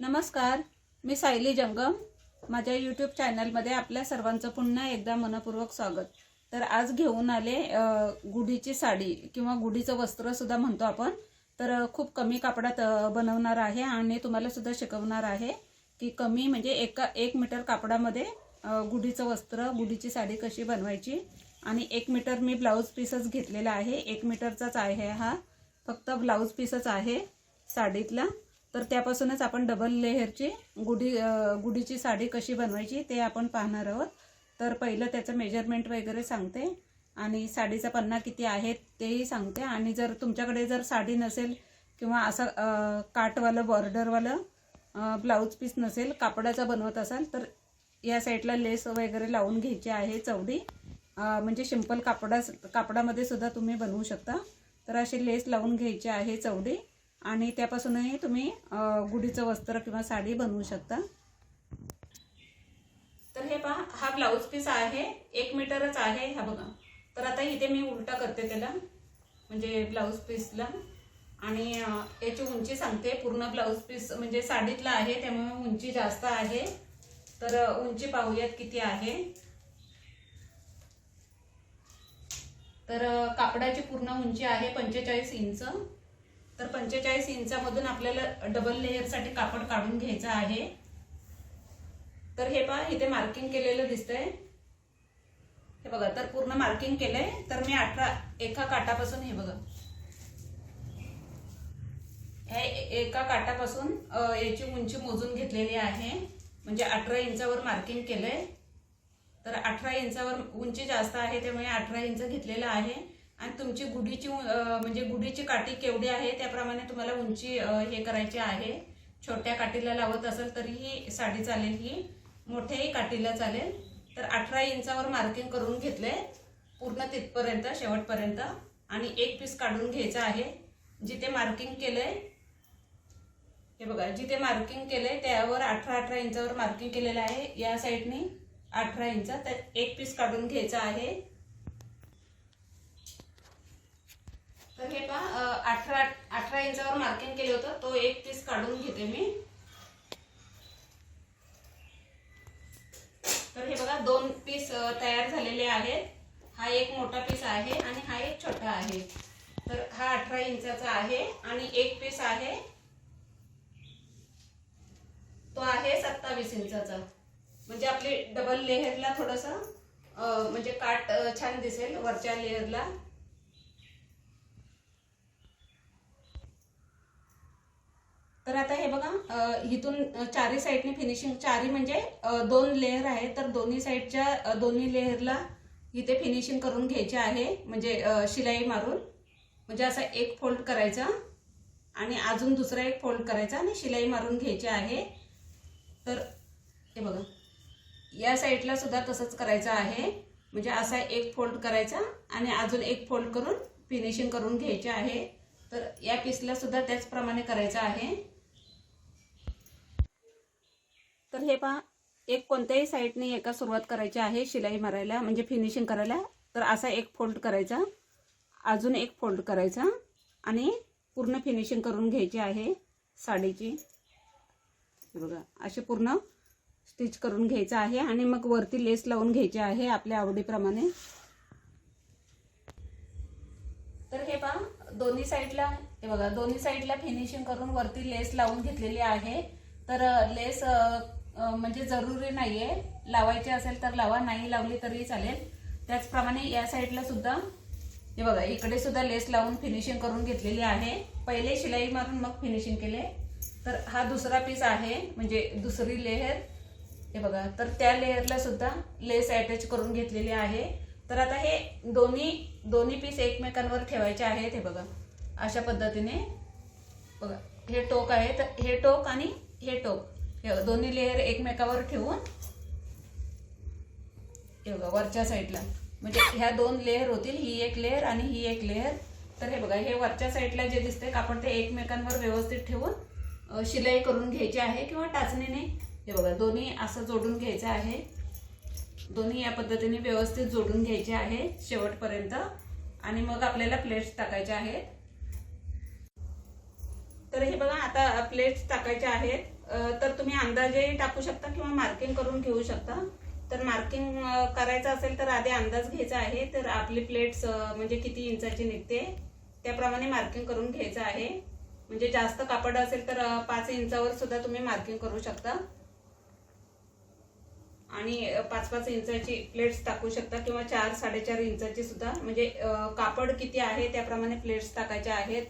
नमस्कार मी सायली जंगम. माझ्या यूट्यूब चॅनलमध्ये आपल्या सर्वांचं पुन्हा एकदा मनपूर्वक स्वागत. तर आज घेऊन आले गुढीची साडी किंवा गुढीचं वस्त्रसुद्धा म्हणतो आपण. तर खूप कमी कापडात बनवणार आहे आणि तुम्हाला सुद्धा शिकवणार आहे की कमी म्हणजे एका एक मीटर कापडामध्ये गुढीचं वस्त्र गुढीची साडी कशी बनवायची. आणि एक मीटर मी ब्लाऊज पीसच घेतलेला आहे. एक मीटरचाच आहे हा. फक्त ब्लाऊज पीसच आहे साडीतला. तर त्यापासूनच आपण डबल लेहरची गुढी गुढीची साडी कशी बनवायची ते आपण पाहणार आहोत. तर पहिलं त्याचं मेजरमेंट वगैरे सांगते आणि साडीचा पन्ना किती आहे तेही सांगते. आणि जर तुमच्याकडे जर साडी नसेल किंवा असं काटवालं बॉर्डरवालं ब्लाऊज पीस नसेल कापडाचा बनवत असाल तर या साईडला लेस वगैरे लावून घ्यायची आहे चवडी म्हणजे सिंपल कापडा कापडामध्ये सुद्धा तुम्ही बनवू शकता. तर अशी लेस लावून घ्यायची आहे चवडी आणि त्यापासूनही तुम्ही गुढीचं वस्त्र किंवा साडी बनवू शकता. तर हे पहा हा ब्लाऊज पीस आहे एक मीटरच आहे हा बघा. तर आता इथे मी उलटा करते त्याला म्हणजे ब्लाऊज पीसला. आणि याची उंची सांगते पूर्ण ब्लाऊज पीस म्हणजे साडीतला आहे त्यामुळे उंची जास्त आहे. तर उंची पाहूयात किती आहे. तर कापडाची पूर्ण उंची आहे पंचेचाळीस इंच. तर पंचेचाळीस इंचामधून आपल्याला डबल लेअरसाठी कापड काढून घ्यायचं आहे. तर हे पहा इथे मार्किंग केलेलं दिसतंय. हे बघा तर पूर्ण मार्किंग केलंय. तर मी अठरा एका काटापासून हे बघा. ह्या एका काटापासून याची उंची मोजून घेतलेली आहे. म्हणजे अठरा इंचावर मार्किंग केलंय. तर अठरा इंचावर उंची जास्त आहे त्यामुळे अठरा इंच घेतलेलं आहे. आणि तुमची गुढीची म्हणजे गुढीची काठी केवढी आहे त्याप्रमाणे तुम्हाला उंची हे करायची आहे. छोट्या काठीला लावत असेल तरीही साडी चालेल ही. मोठ्याही काठीला चालेल. तर अठरा इंचावर मार्किंग करून घेतले. पूर्ण तिथपर्यंत शेवटपर्यंत. आणि एक पीस काढून घ्यायचा आहे. जिथे मार्किंग केलंय हे बघा जिथे मार्किंग केलंय त्यावर अठरा अठरा इंचावर मार्किंग केलेलं आहे. या साईडनी अठरा इंच तर एक पीस काढून घ्यायचा आहे. तर हे पहा अठरा अठरा इंचावर मार्किंग केलं होतं. तो एक पीस काढून घेते मी. तर हे बघा दोन पीस तयार झालेले आहेत. हा एक मोठा पीस आहे आणि हा एक छोटा आहे. तर हा अठरा इंचाचा आहे आणि एक पीस आहे. तो आहे सत्तावीस इंचाचा. म्हणजे आपली डबल लेअरला थोडस म्हणजे काट छान दिसेल वरच्या लेअरला तर आता हे बघा इथून चारही चारी साईडने फिनिशिंग चारी म्हणजे दोन लेअर आहे तर दोन्ही साईडच्या दोन्ही लेअरला इथे फिनिशिंग करून घ्यायचे आहे. म्हणजे शिलाई मारून. म्हणजे असा एक फोल्ड करायचा आणि अजून दुसरा एक फोल्ड करायचा आणि शिलाई मारून घ्यायची आहे. तर हे बघा या साईडला सुद्धा तसंच करायचं आहे. म्हणजे असा एक फोल्ड करायचा आणि अजून एक फोल्ड करून फिनिशिंग करून घ्यायचे आहे. तर या पीसला सुद्धा त्याचप्रमाणे करायचं आहे. तर हे पहा एक कोणत्याही साईडने एका सुरुवात करायची आहे शिलाई मारायला म्हणजे फिनिशिंग करायला. तर असा एक फोल्ड करायचा अजून एक फोल्ड करायचा आणि पूर्ण फिनिशिंग करून घ्यायची आहे साडीची. बघा असे पूर्ण स्टिच करून घ्यायचं आहे आणि मग वरती लेस लावून घ्यायची आहे आपल्या आवडीप्रमाणे. तर हे पहा दोन्ही साईडला हे बघा दोन्ही साईडला फिनिशिंग करून वरती लेस लावून घेतलेली आहे. तर लेस म्हणजे जरुरी नाहीये. लावायची असेल तर लावा नाही लावली तरी चालेल. त्याचप्रमाणे या साईडला सुद्धा हे बघा इकडे सुद्धा लेस लावून फिनिशिंग करून घेतलेली आहे. पहिले शिलाई मारून मग फिनिशिंग केले. तर हा दुसरा पीस आहे म्हणजे दुसरी लेहर हे बघा तर त्या लेअरला सुद्धा लेस अटॅच करून घेतलेली आहे. तर आता हे दोन्ही दोन्ही पीस एकमेकांवर ठेवायचे आहेत हे बघा. अशा पद्धतीने. बघा हे टोक आहे तर हे टोक आणि हे टोक. हे दोन्ही लेअर एकमेकावर ठेवून हे बघा वरच्या साईडला म्हणजे ह्या दोन लेअर होतील ही एक लेअर आणि ही एक लेअर तर हे बघा हे वरच्या साईडला जे दिसते कापड ते एकमेकांवर व्यवस्थित ठेवून शिलाई करून घ्यायची आहे किंवा टाचणीने. हे बघा दोन्ही असं जोडून घ्यायचं आहे. दोन्ही या पद्धतीने व्यवस्थित जोडून घ्यायचे आहे शेवटपर्यंत. आणि मग आपल्याला प्लेट्स टाकायच्या आहेत. तर हे बघा आता प्लेट्स टाकायचे आहेत. तर तुम्ही अंदाजे टाकू शकता किंवा मार्किंग करून घेऊ शकता. तर मार्किंग करायचं असेल तर आधी अंदाज घ्यायचा आहे. तर आपली प्लेट्स म्हणजे किती इंचाची निघते त्याप्रमाणे मार्किंग करून घ्यायचं आहे. म्हणजे जास्त कापड असेल तर पाच इंचावर सुद्धा तुम्ही मार्किंग करू शकता. आणि पाच पाच इंचाची प्लेट्स टाकू शकता किंवा चार साडेचार इंचाची सुद्धा. म्हणजे कापड किती आहे त्याप्रमाणे प्लेट्स टाकायच्या आहेत.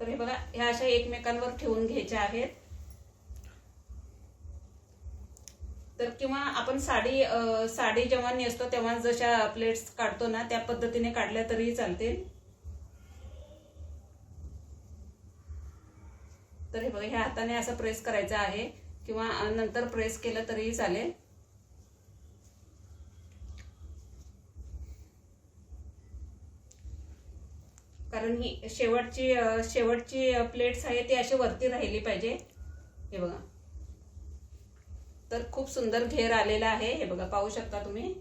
तर हे बघा ह्या अशा एकमेकांवर ठेवून घ्यायच्या आहेत. तर किंवा आपण साडी साडी जेव्हा नेसतो तेव्हा जशा प्लेट्स काढतो ना त्या पद्धतीने काढल्या तरीही चालतील. तर हे बघा ह्या हाताने असं प्रेस करायचं आहे किंवा नंतर प्रेस केलं तरीही चालेल. कारण ही शेवटची शेवटची प्लेट्स आहे ती अशी वरती राहिली पाहिजे. हे बघा. तर खूप सुंदर घेर आलेला आहे. हे बघा पाहू शकता तुम्ही.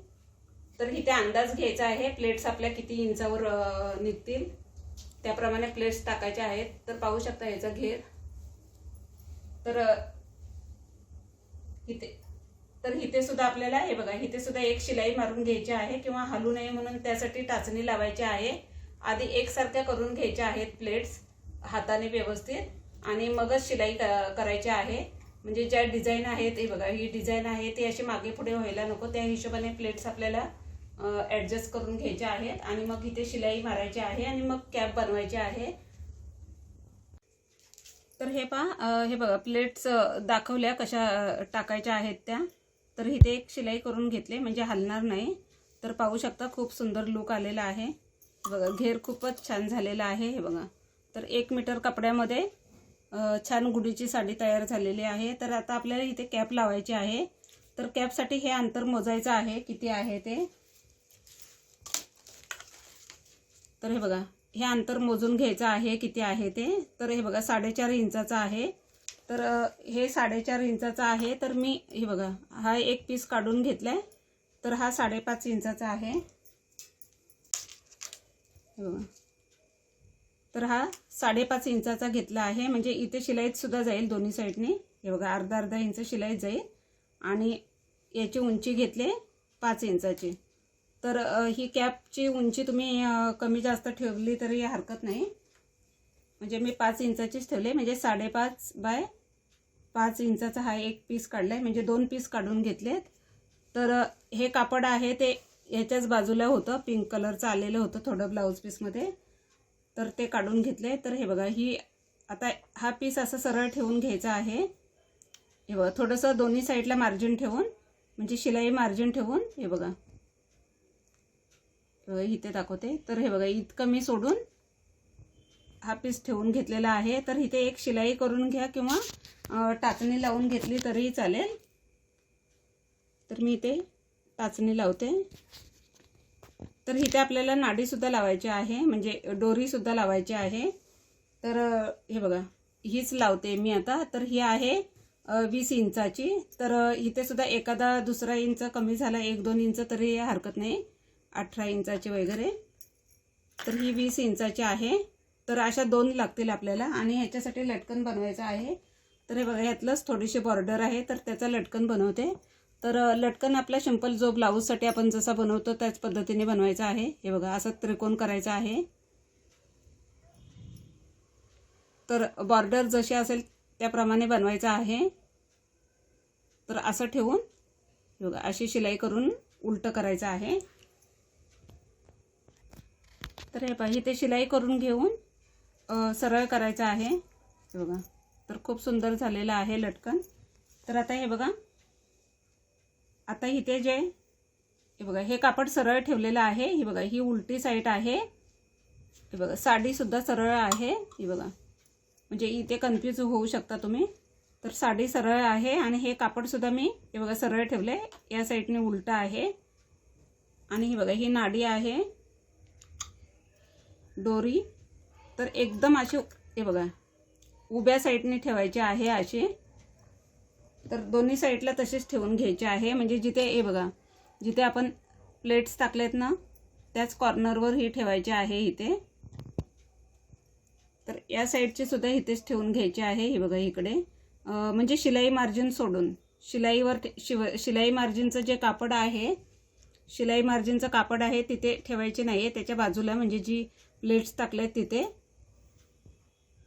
तर इथे अंदाज घ्यायचा आहे. प्लेट्स आपल्या किती इंचावर निघतील. त्याप्रमाणे प्लेट्स टाकायच्या आहेत. तर पाहू शकता याचा घेर. तर इथे तर इथे सुद्धा आपल्याला हे बघा इथे सुद्धा एक शिलाई मारून घ्यायची आहे किंवा हलू नये म्हणून त्यासाठी टाचणी लावायची आहे. आधी एकसारख्या करून घ्यायच्या आहेत प्लेट्स हाताने व्यवस्थित. आणि मगच शिलाई क- करायची आहे. म्हणजे ज्या डिझाईन आहेत हे बघा ही डिझाईन आहे ती अशी मागे पुढे व्हायला नको. त्या हिशोबाने प्लेट्स आपल्याला ॲडजस्ट करून घ्यायच्या आहेत. आणि मग इथे शिलाई मारायची आहे आणि मग कॅप बनवायची आहे. तर हे पहा हे बघा प्लेट्स दाखवल्या कशा टाकायच्या आहेत त्या. तर इथे एक शिलाई करून घेतली म्हणजे हलणार नाही. तर पाहू शकता खूप सुंदर लुक आलेला आहे. बघा घेर खूपच छान झालेला आहे हे बघा. तर एक मीटर कपड्यामध्ये छान गुडीची साडी तयार झालेली आहे. तर आता आपल्याला इथे कॅप लावायची आहे. तर कॅपसाठी हे अंतर मोजायचं आहे. किती आहे ते? तर हे बघा हे अंतर मोजून घ्यायचं आहे. किती आहे ते? तर हे बघा साडेचार इंचाचं आहे. तर हे साडेचार इंचाचं आहे. तर मी हे बघा हा एक पीस काढून घेतलाय. तर हा साडेपाच इंचाचा आहे. बघा तर हा साडेपाच इंचाचा घेतला आहे. म्हणजे इथे शिलाईत सुद्धा जाईल दोन्ही साईडने. हे बघा अर्धा अर्धा इंच शिलाईत जाईल. आणि याची उंची घेतली पाच इंचाची. तर ही कॅपची उंची तुम्ही कमी जास्त ठेवली तरी हरकत नाही. म्हणजे मी पाच इंचाचीच ठेवले. म्हणजे साडेपाच बाय पाच इंचाचा हा एक पीस काढलाय. म्हणजे दोन पीस काढून घेतलेत. तर हे कापड आहे ते ह्याच्याच बाजूला होतं पिंक कलरचं आलेलं होतं थोडं ब्लाऊज पीसमध्ये तर ते काढून घेतले. तर हे बघा ही आता हा पीस असं सरळ ठेवून घ्यायचा आहे. हे बघा थोडंसं दोन्ही साईडला मार्जिन ठेवून म्हणजे शिलाई मार्जिन ठेवून हे बघा. इथे दाखवते. तर हे बघा इतकं मी सोडून हा पीस ठेवून घेतलेला आहे. तर इथे एक शिलाई करून घ्या किंवा टाचणी लावून घेतली तरीही चालेल. तर मी इथे टाचणी लावते. तर इथे आपल्याला नाडीसुद्धा लावायची आहे म्हणजे डोरीसुद्धा लावायची आहे. तर हे बघा हीच लावते मी आता. तर ही आहे वीस इंचाची. तर इथे सुद्धा एखादा दुसरा इंच कमी झाला एक दोन इंच तरी हरकत नाही अठरा इंचाची वगैरे. तर ही वीस इंचाची आहे. तर अशा दोन लागतील आपल्याला आणि ह्याच्यासाठी लटकन बनवायचं आहे. तर हे बघा यातलंच थोडीशी बॉर्डर आहे तर त्याचा लटकन बनवते. तर लटकन आपला शिंपल जो ब्लाऊजसाठी आपण जसा बनवतो त्याच पद्धतीने बनवायचा आहे. हे बघा असं त्रिकोण करायचा आहे. तर बॉर्डर जशी असेल त्याप्रमाणे बनवायचं आहे. तर असं ठेवून बघा अशी शिलाई करून उलटं करायचं आहे. तर हे पहा ते शिलाई करून घेऊन सरळ करायचं आहे. बघा तर खूप सुंदर झालेलं आहे लटकन. तर आता हे बघा आता इथे जे हे बघा हे कापड सरळ ठेवलेलं आहे. ही बघा ही उलटी साईड आहे. हे बघा साडीसुद्धा सरळ आहे. ही बघा. म्हणजे इथे कन्फ्यूज होऊ शकता तुम्ही. तर साडी सरळ आहे आणि हे कापडसुद्धा मी हे बघा सरळ ठेवले. या साईडने उलटं आहे. आणि ही बघा ही नाडी आहे. दोरी. तर एकदम अशी हे बघा उभ्या साईडने ठेवायची आहे अशी. तर दोन्ही साईडला तसेच ठेवून घ्यायचे आहे. म्हणजे जिथे हे बघा जिथे आपण प्लेट्स टाकलेत ना त्याच कॉर्नरवर ही ठेवायचे आहे इथे. तर या साईडचे सुद्धा इथेच ठेवून घ्यायची आहे हे बघा इकडे. म्हणजे शिलाई मार्जिन सोडून. शिलाईवर शिव शिलाई मार्जिनचं जे कापड आहे शिलाई मार्जिनचं कापड आहे तिथे ठेवायचे नाही आहे त्याच्या बाजूला म्हणजे जी प्लेट्स टाकल्यात तिथे.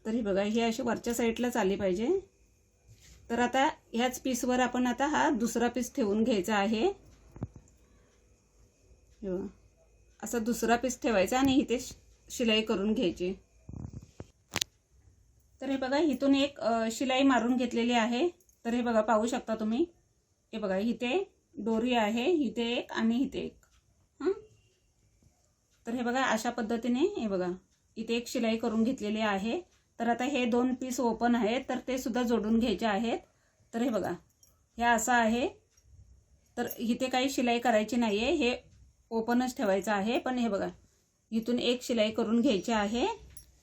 तर हे बघा ही अशी वरच्या साईडलाच आली पाहिजे. तर आता ह्याच पीसवर आपण आता हा दुसरा पीस ठेवून घ्यायचा आहे. असा दुसरा पीस ठेवायचा आणि इथे शि- शिलाई करून घ्यायची. तर हे बघा इथून एक शिलाई मारून घेतलेली आहे. तर हे बघा पाहू शकता तुम्ही. हे बघा इथे दोरी आहे इथे एक आणि इथे एक. हां? तर हे बघा अशा पद्धतीने हे बघा इथे एक शिलाई करून घेतलेली आहे. तर आता हे दोन पीस ओपन आहेत तर ते सुद्धा जोडून घ्यायचे आहेत. तर हे बघा. हे असं आहे. तर इथे काही शिलाई करायची नाही आहे हे ओपनच ठेवायचं आहे. पण हे बघा. इथून एक शिलाई करून घ्यायची आहे.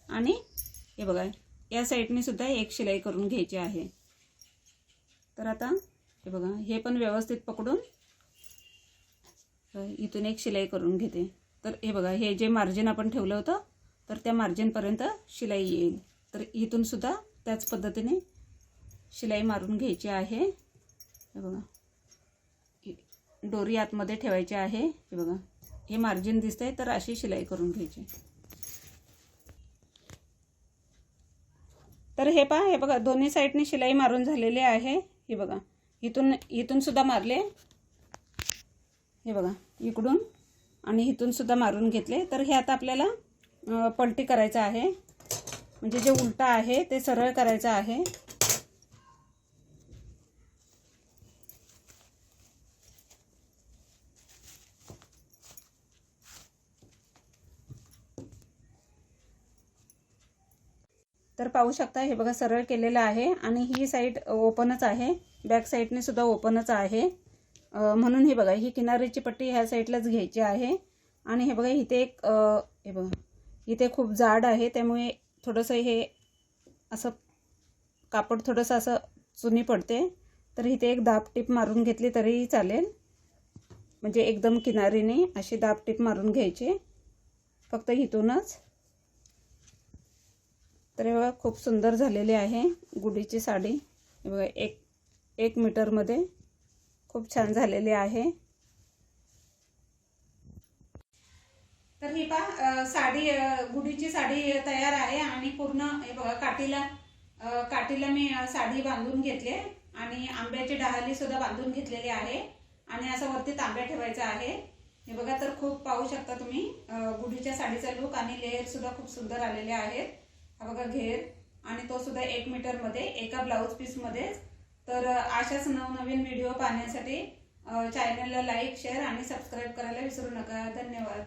आणि हे बघा. या साईडने सुद्धा एक शिलाई करून घ्यायची आहे. तर आता हे बघा. हे पण व्यवस्थित पकडून इथून एक शिलाई करून घेते. तर हे बघा. हे जे मार्जिन आपण ठेवलं होतं तर त्या मार्जिनपर्यंत शिलाई येईल. तर इथून सुद्धा त्याच पद्धतीने शिलाई मारून घ्यायची आहे. हे बघा. डोरी दोरी आतमध्ये ठेवायची आहे. हे बघा. हे मार्जिन दिसतंय तर अशी शिलाई करून घ्यायची. तर हे पहा हे बघा दोन्ही साईडने शिलाई मारून झालेली आहे. हे बघा. इथून इथून सुद्धा मारले. हे बघा इकडून आणि इथून सुद्धा मारून घेतले. तर हे आता आपल्याला पलटी करायचं आहे. म्हणजे जे उलटा आहे ते सरळ करायचं आहे. तर पाहू शकता हे बघा सरळ केलेलं आहे आणि ही साईड ओपनच आहे. बॅक साईडने सुद्धा ओपनच आहे. म्हणून हे बघा ही किनारीची पट्टी ह्या साईडलाच घ्यायची आहे. आणि हे बघा इथे एक हे बघा इथे खूप जाड आहे त्यामुळे थोडंसं हे असं कापड थोडंसं असं चुनी पडते. तर इथे एक दाब टीप मारून घेतली तरीही चालेल. म्हणजे एकदम किनारीने अशी दाब टीप मारून घ्यायची. फक्त इथूनच. तर हे बघा खूप सुंदर झालेली आहे गुढीची साडी. हे बघा एक एक मीटरमध्ये खूप छान झालेली आहे. तर ही पहा साडी गुडीची गुढीची साडी तयार आहे आणि पूर्ण हे बघा काठीला काठीला मी साडी बांधून घेतली आणि आंब्याची डहाली सुद्धा बांधून घेतलेली आहे आणि असं वरती तांब्या ठेवायचा आहे. हे बघा तर खूप पाहू शकता तुम्ही गुडीच्या गुढीच्या साडीचा लुक आणि लेअर सुद्धा खूप सुंदर आलेले आहेत. हा बघा घेर. आणि तो सुद्धा एक मीटरमध्ये एका ब्लाऊज पीसमध्ये. तर अशाच नवनवीन व्हिडिओ पाहण्यासाठी चॅनलला लाईक शेअर आणि सबस्क्राईब करायला विसरू नका. धन्यवाद.